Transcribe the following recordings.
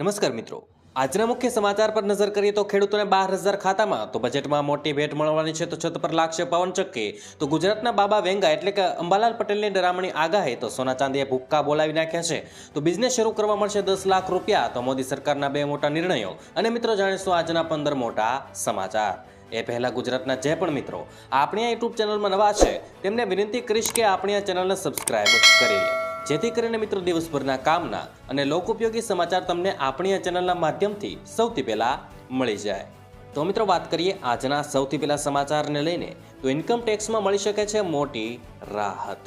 નમસ્કાર મિત્રો. આજના મુખ્ય સમાચાર પર નજર કરીએ તો ખેડૂતોને બાર હજાર ખાતામાં, તો બજેટમાં મોટી ભેટ મળવાની છે, તો છત પર લાગશે પવન ચક્કી. તો ગુજરાતના બાબા વેંગા એટલે કે અંબાલાલ પટેલની ડરામણી આગાહી, તો સોના ચાંદીએ ભૂક્કા બોલાવી નાખ્યા છે. તો બિઝનેસ શરૂ કરવા મળશે દસ લાખ રૂપિયા, તો મોદી સરકારના બે મોટા નિર્ણયો. અને મિત્રો જાણીશું આજના પંદર મોટા સમાચાર. એ પહેલાં ગુજરાતના જે પણ મિત્રો, આપણી આ યુટ્યુબ ચેનલમાં નવા છે, તેમને વિનંતી કરીશ કે આપણી આ ચેનલને સબસ્ક્રાઇબ કરી લે. જેથી કરીને મિત્રો દિવસભરના કામના અને લોકોપયોગી સમાચાર તમને આપણી આ ચેનલના માધ્યમથી સૌથી પહેલા મળી જાય. તો મિત્રો વાત કરીએ આજના સૌથી પહેલા સમાચારને લઈને, તો ઇન્કમ ટેક્સમાં મળી શકે છે મોટી રાહત.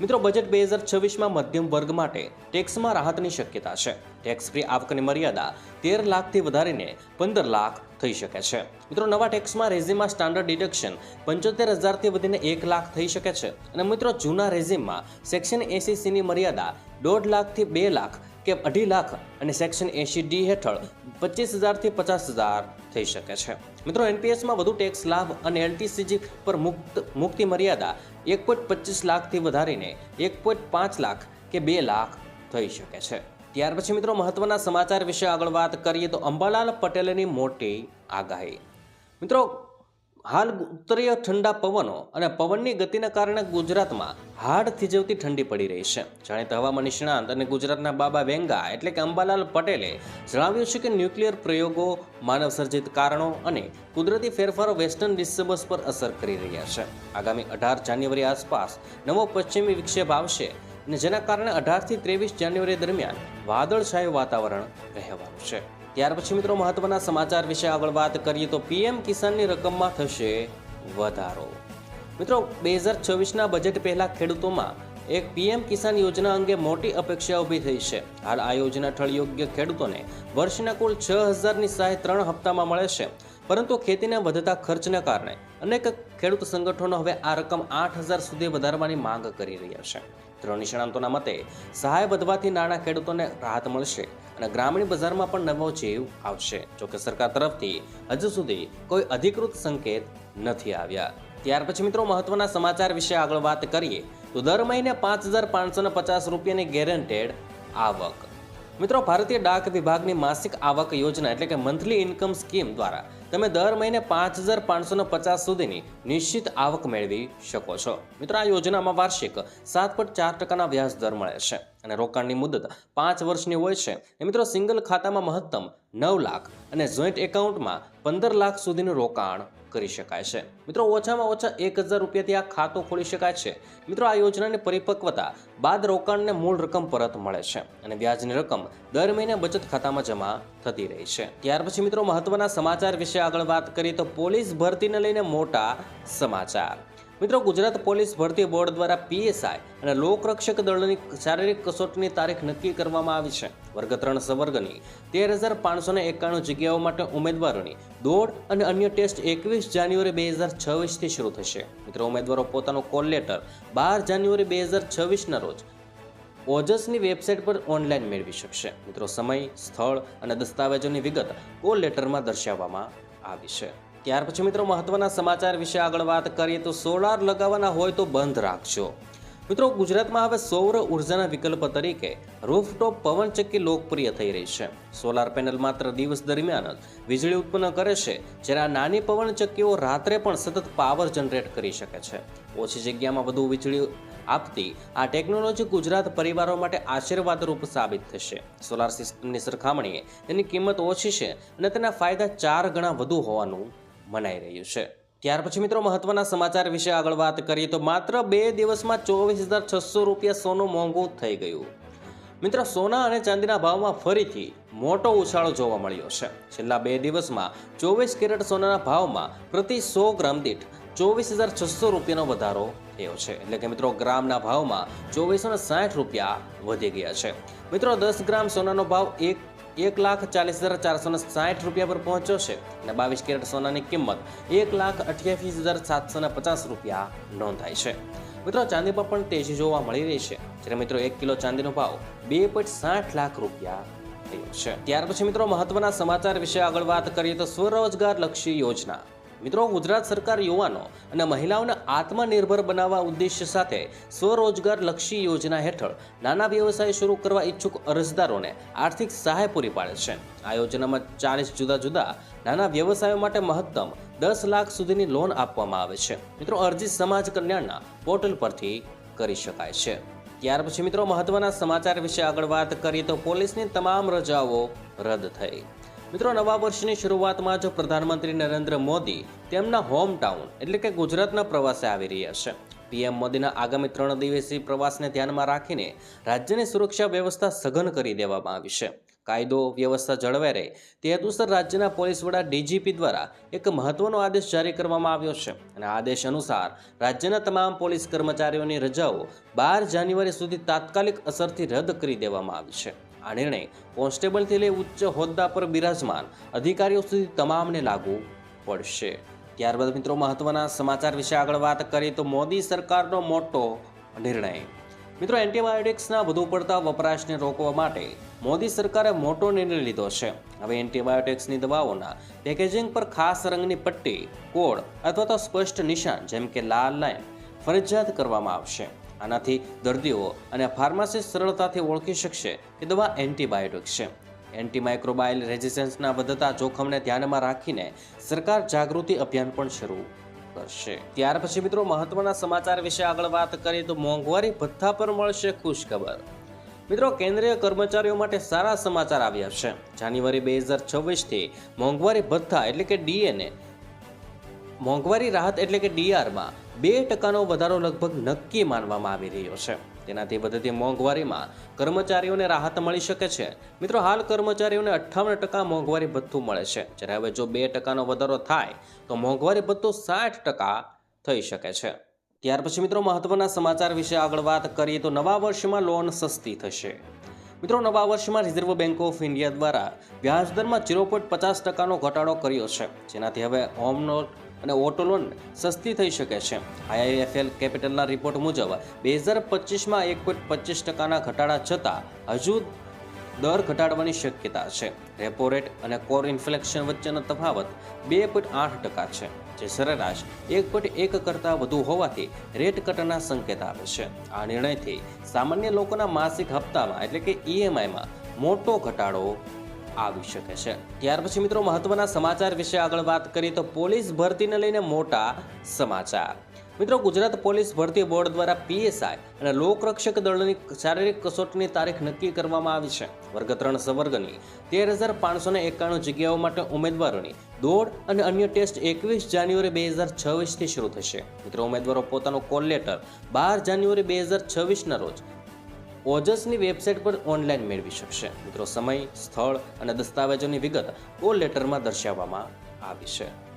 મિત્રો, બજેટ બે હજાર છવ્વીસમાં મધ્યમ વર્ગ માટે ટેક્સમાં રાહતની શક્યતા છે. ટેક્સ ફ્રી આવકની મર્યાદા તેર લાખથી વધારીને પંદર લાખ થઈ શકે છે. મિત્રો, નવા ટેક્સમાં રેઝિમમાં સ્ટાન્ડર્ડ ડિડક્શન પંચોતેર હજારથી વધીને એક લાખ થઈ શકે છે. અને મિત્રો, જૂના રેઝિમમાં સેક્શન એસીસીની મર્યાદા દોઢ લાખથી બે લાખ કે અઢી લાખ અને સેક્શન એસી ડી હેઠળ પચીસ હજારથી પચાસ હજાર થઈ શકે છે. મિત્રો, એનપીએસમાં વધુ ટેક્સ લાભ અને એલટીસીજી પર મુક્ત, મુક્તિ મર્યાદા એક પોઈન્ટ પચીસ લાખથી વધારીને એક પોઈન્ટ પાંચ લાખ કે બે લાખ થઈ શકે છે. ત્યાર પછી મિત્રો, મહત્વના સમાચાર વિશે આગળ વાત કરીએ તો અંબાલાલ પટેલની મોટી આગાહી. મિત્રો હાલ ઉત્તરીય ઠંડા પવનો અને પવનની ગતિના કારણે ગુજરાતમાં હાડ થીજવતી ઠંડી પડી રહી છે. જાણીતા હવામાન નિષ્ણાંત અને ગુજરાતના બાબા વેંગા એટલે કે અંબાલાલ પટેલે જણાવ્યું છે કે ન્યુક્લિયર પ્રયોગો માનવ સર્જિત કારણો અને કુદરતી ફેરફારો વેસ્ટર્ન ડિસ્ટર્બન્સ પર અસર કરી રહ્યા છે. આગામી અઢાર જાન્યુઆરી આસપાસ નવો પશ્ચિમી વિક્ષેપ આવશે અને જેના કારણે અઢારથી ત્રેવીસ જાન્યુઆરી દરમિયાન વાદળછાયું વાતાવરણ રહેવાનું છે. ત્યાર પછી મિત્રો મહત્વના સમાચાર વિશે આગળ વાત કરીએ તો પીએમ કિસાનની રકમમાં થશે વધારો. મિત્રો, બે હજાર છવ્વીસના બજેટ પહેલાં ખેડૂતોમાં એક પીએમ કિસાન યોજના અંગે મોટી અપેક્ષા ઊભી થઈ છે. હાલ આ યોજના હેઠળ યોગ્ય ખેડૂતોને વર્ષના કુલ છ હજારની સહાય ત્રણ હપ્તામાં મળે છે. પરંતુ ખેતીના વધતા ખર્ચના કારણે અનેક ખેડૂત સંગઠનો હવે આ રકમ આઠ હજાર સુધી વધારવાની માંગ કરી રહ્યા છે. ત્રણ નિષ્ણાંતોના મતે સહાય વધવાથી નાણાં ખેડૂતોને રાહત મળશે અને ગ્રામીણ બજારમાં પણ નવો જીવ આવશે. જોકે સરકાર તરફથી હજુ સુધી કોઈ અધિકૃત સંકેત નથી આવ્યા. ત્યાર પછી મિત્રો મહત્વના સમાચાર વિશે આગળ વાત કરીએ તો દર મહિને પાંચ હજાર પાંચસો પચાસ રૂપિયાની ગેરંટેડ આવક. મિત્રો, ભારતીય ડાક વિભાગની માસિક આવક યોજના એટલે કે મંથલી ઇન્કમ સ્કીમ દ્વારા તમે દર મહિને પાંચ હજાર પાંચસો પચાસ સુધીની નિશ્ચિત આવક મેળવી શકો છો. મિત્રો, આ યોજનામાં વાર્ષિક સાત પોઈન્ટ ચાર ટકાના વ્યાજ દર મળે છે અને રોકાણની મુદત પાંચ વર્ષની હોય છે. એ મિત્રો, સિંગલ ખાતામાં મહત્તમ નવ લાખ અને જોઈન્ટ એકાઉન્ટમાં પંદર લાખ સુધીનું રોકાણ કરી શકાય છે. મિત્રો, ઓછામાં ઓછા એક હજાર રૂપિયાથી આ ખાતું ખોલી શકાય છે. મિત્રો, આ યોજનાની પરિપક્વતા બાદ રોકાણને મૂળ રકમ પરત મળે છે અને વ્યાજની રકમ દર મહિને બચત ખાતામાં જમા થતી રહી છે. ત્યાર પછી મિત્રો, મહત્વના સમાચાર વિશે આગળ વાત કરીએ તો પોલીસ ભરતીને લઈને મોટા સમાચાર. મિત્રો, ગુજરાત પોલીસ ભરતી બોર્ડ દ્વારા પીએસઆઈ અને લોકરક્ષક દળની શારીરિક કસોટીની તારીખ નક્કી કરવામાં આવી છે. વર્ગ ત્રણ સંવર્ગની, તેર હજાર પાંચસો એકાણું જગ્યાઓ માટે ઉમેદવારોની દોડ અને અન્ય ટેસ્ટ એકવીસ જાન્યુઆરી બે હજાર છવ્વીસથી શરૂ થશે. મિત્રો, ઉમેદવારો પોતાનો કોલ લેટર બાર જાન્યુઆરી બે હજાર છવ્વીસના રોજ ઓજસની વેબસાઇટ પર ઓનલાઈન મેળવી શકશે. મિત્રો, સમય, સ્થળ અને દસ્તાવેજોની વિગત કોલ લેટરમાં દર્શાવવામાં આવી છે. ત્યાર પછી મિત્રો, મહત્વના સમાચાર વિશે આગળ વાત કરીએ તો સોલાર લગાવવાના હોય તો બંધ રાખજો. મિત્રો, ગુજરાતમાં હવે સૌર ઉર્જાના વિકલ્પ તરીકે રૂફટોપ પવનચક્કી લોકપ્રિય થઈ રહી છે. સોલાર પેનલ માત્ર દિવસ દરમિયાન જ વીજળી ઉત્પન્ન કરે છે, જ્યારે આ નાની પવનચક્કીઓ રાત્રે પણ સતત પાવર જનરેટ કરી શકે છે. ઓછી જગ્યામાં વધુ વીજળી આપતી આ ટેકનોલોજી ગુજરાત પરિવારો માટે આશીર્વાદરૂપ સાબિત થશે. સોલાર સિસ્ટમની સરખામણીએ તેની કિંમત ઓછી છે અને તેના ફાયદા ચાર ગણા વધુ હોવાનું મનાઈ રહ્યું છે. ત્યાર પછી મિત્રો મહત્વના સમાચાર વિશે આગળ વાત કરીએ તો માત્ર બે દિવસમાં ચોવીસ હજાર છસો રૂપિયા સોનું મોંઘું થઈ ગયું. મિત્રો, સોના અને ચાંદીના ભાવમાં ફરીથી મોટો ઉછાળો જોવા મળ્યો છે. છેલ્લા બે દિવસમાં ચોવીસ કેરેટ સોનાના ભાવમાં પ્રતિ સો ગ્રામ દીઠ ચોવીસ હજાર છસો રૂપિયાનો વધારો થયો છે. એટલે કે મિત્રો, ગ્રામના ભાવમાં ચોવીસો ને સાઠ રૂપિયા વધી ગયા છે. મિત્રો, દસ ગ્રામ સોનાનો ભાવ એક એક લાખ ચાલીસ હજાર ચારસો ને સાઠ રૂપિયા પર પહોંચ્યો છે અને બાવીસ કેરેટ સોનાની કિંમત એક લાખ અઠ્યાવીસ હજાર સાતસો ને પચાસ રૂપિયા નોંધાય છે. મિત્રો ચાંદી પર પણ તેજી જોવા મળી રહી છે. જ્યારે મિત્રો, એક કિલો ચાંદીનો ભાવ બે પોઈન્ટ સાઠ લાખ રૂપિયા થયો છે. ત્યાર પછી મિત્રો, મહત્વના સમાચાર વિશે આગળ વાત કરીએ તો સ્વરોજગાર લક્ષી યોજના. મિત્રો, ગુજરાત સરકાર યુવાનો અને મહિલાઓને આત્મનિર્ભર બનાવવા ઉદ્દેશ્ય સાથે સ્વરોજગાર લક્ષી યોજના હેઠળ નાના વ્યવસાય શરૂ કરવા ઈચ્છુક અરજદારોને આર્થિક સહાય પૂરી પાડે છે. આ યોજનામાં ચાલીસ જુદા જુદા નાના વ્યવસાયો માટે મહત્તમ દસ લાખ સુધીની લોન આપવામાં આવે છે. મિત્રો, અરજી સમાજ કલ્યાણના પોર્ટલ પરથી કરી શકાય છે. ત્યાર પછી મિત્રો, મહત્વના સમાચાર વિશે આગળ વાત કરીએ તો પોલીસની તમામ રજાઓ રદ થઈ. મિત્રો, નવા વર્ષની શરૂઆતમાં જ પ્રધાનમંત્રી નરેન્દ્ર મોદી તેમના હોમ ટાઉન એટલે કે ગુજરાતના પ્રવાસે આવી રહ્યા છે. પીએમ મોદીના આગામી ત્રણ દિવસીય પ્રવાસને ધ્યાનમાં રાખીને રાજ્યની સુરક્ષા વ્યવસ્થા સઘન કરી દેવામાં આવી છે. કાયદો, વ્યવસ્થા જળવાઈ રહે તે હેતુસર રાજ્યના પોલીસ વડા ડીજીપી દ્વારા એક મહત્વનો આદેશ જારી કરવામાં આવ્યો છે અને આદેશ અનુસાર રાજ્યના તમામ પોલીસ કર્મચારીઓની રજાઓ બાર જાન્યુઆરી સુધી તાત્કાલિક અસરથી રદ કરી દેવામાં આવી છે. આ નિર્ણય કોન્સ્ટેબલથી લઈ ઉચ્ચ હોદ્દા પર બિરાજમાન અધિકારીઓ સુધી તમામને લાગુ પડશે. ત્યારબાદ મિત્રો મહત્વના સમાચાર વિશે આગળ વાત કરીએ તો મોદી સરકારનો મોટો નિર્ણય. મિત્રો એન્ટીબાયોટિક્સના વધુ પડતા વપરાશને રોકવા માટે મોદી સરકારે મોટો નિર્ણય લીધો છે. હવે એન્ટીબાયોટિક્સની દવાઓના પેકેજિંગ પર ખાસ રંગની પટ્ટી, કોડ અથવા તો સ્પષ્ટ નિશાન જેમ કે લાલ લાઈન ફરજિયાત કરવામાં આવશે. આનાથી દર્દીઓ અને ફાર્માસિસ્ટ સરળતાથી ઓળખી શકશે કે દવા એન્ટીબાયોટિક છે. એન્ટીમાઇક્રોબાયલ રેઝિસ્ટન્સના વધતા જોખમને ધ્યાનમાં રાખીને સરકાર જાગૃતિ અભિયાન પણ શરૂ કરશે. ત્યાર પછી મિત્રો મહત્વના સમાચાર વિશે આગળ વાત કરીએ તો મોંઘવારી ભથ્થા પર મળશે ખુશખબર. મિત્રો કેન્દ્રીય કર્મચારીઓ માટે સારા સમાચાર આવ્યા છે. જાન્યુઆરી બે હજાર છવ્વીસથી મોંઘવારી ભથ્થા એટલે કે ડીએને મોંઘવારી રાહત એટલે કે ડીઆરમાં બે ટકાનો વધારો લગભગ નક્કી માનવામાં આવી રહ્યો છે. તેનાથી વધતી મોંઘવારીમાં કર્મચારીઓને રાહત મળી શકે છે. મિત્રો, હાલ કર્મચારીઓને અઠ્ઠાવન ટકા મોંઘવારી ભથ્થું મળે છે. જ્યારે હવે જો બે ટકાનો વધારો થાય, તો મોંઘવારી ભથ્થું સાઠ ટકા થઈ શકે છે. ત્યાર પછી મિત્રો, મહત્વના સમાચાર વિશે આગળ વાત કરીએ તો નવા વર્ષમાં લોન સસ્તી થશે. મિત્રો, નવા વર્ષમાં રિઝર્વ બેંક ઓફ ઇન્ડિયા દ્વારા વ્યાજદરમાં જીરો પોઈન્ટ પચાસ ટકાનો ઘટાડો કર્યો છે. જેનાથી હવે હોમ લોન અને ઓટો લોન સસ્તી થઈ શકે છે. આઈઆઈએફએલ કેપિટલના રિપોર્ટ મુજબ, બે હજાર પચીસમાં એક પોઈન્ટ પચીસ ટકાના ઘટાડા છતાં હજુ દર ઘટાડવાની શક્યતા છે. રેપો રેટ અને કોર ઇન્ફ્લેક્શન વચ્ચેનો તફાવત બે પોઈન્ટ આઠ ટકા છે, જે સરેરાશ એક પોઈન્ટ એક કરતાં વધુ હોવાથી રેટ કટના સંકેત આપે છે. આ નિર્ણયથી સામાન્ય લોકોના માસિક હપ્તામાં એટલે કે ઈએમઆઈમાં મોટો ઘટાડો આવી શકે છે. ત્યાર પછી મિત્રો મહત્વના સમાચાર વિશે આગળ વાત કરીએ તો પોલીસ ભરતીને લઈને મોટા સમાચાર. મિત્રો ગુજરાત પોલીસ ભરતી બોર્ડ દ્વારા પીએસઆઈ અને લોકરક્ષક દળની શારીરિક કસોટીની તારીખ નક્કી કરવામાં આવી છે. વર્ગ ત્રણ સવર્ગની તેર હજાર પાંચસો ને એકાણું જગ્યાઓ માટે ઉમેદવારોની દોડ અને અન્ય ટેસ્ટ એકવીસ જાન્યુઆરી બે હજાર છવ્વીસથી શરૂ થશે. મિત્રો ઉમેદવારો પોતાનો કોલ લેટર બાર જાન્યુઆરી બે હજાર છવ્વીસના રોજ ઓજસની વેબસાઇટ પર ઓનલાઈન મેળવી શકશે. મિત્રો, સમય, સ્થળ અને દસ્તાવેજોની વિગત ઓ લેટરમાં દર્શાવવામાં આવી છે.